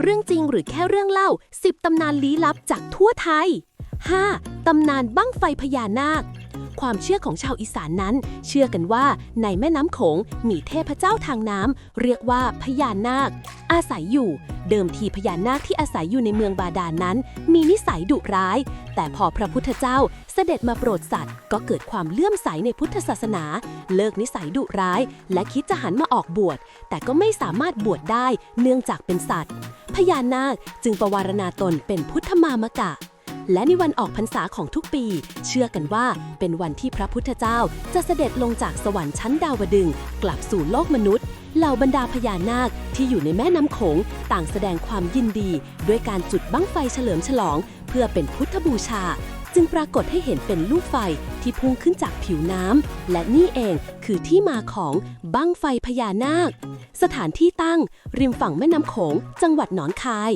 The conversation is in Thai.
เรื่องจริงหรือแค่เรื่องเล่า 10 ตำนานลี้ลับจากทั่วไทย 5. ตำนานบั้งไฟพญานาค ความเชื่อของชาวอีสานนั้น เชื่อกันว่าในแม่น้ำโขงมีเทพเจ้าทางน้ำเรียกว่าพญานาค อาศัยอยู่ เดิมทีพญานาคที่อาศัยอยู่ในเมืองบาดาลนนั้น มีนิสัยดุร้าย แต่พอพระพุทธเจ้าเสด็จมาโปรดสัตว์ ก็เกิดความเลื่อมใสในพุทธศาสนา เลิกนิสัยดุร้าย และคิดจะหันมาออกบวชแต่ก็ไม่สามารถบวชได้เนื่องจากเป็นสัตว์ พญานาคจึงประวารณาตนเป็นพุทธมามกะ และในวันออกพรรษาของทุกปี เชื่อกันว่าเป็นวันที่พระพุทธเจ้าจะเสด็จลงจากสวรรค์ชั้นดาวดึงกลับสู่โลกมนุษย์เหล่าบรรดาพญานาคที่อยู่ในแม่น้ำโขงต่างแสดงความยินดี ด้วยการจุดบั้งไฟเฉลิมฉลอง เพื่อเป็นพุทธบูชา จึงปรากฏให้เห็นเป็นลูกไฟที่พุ่งขึ้นจากผิวน้ำ และนี่เองคือที่มาของบั้งไฟพญานาค สถานที่ตั้ง ริมฝั่งแม่น้ำโขง จังหวัดหนองคาย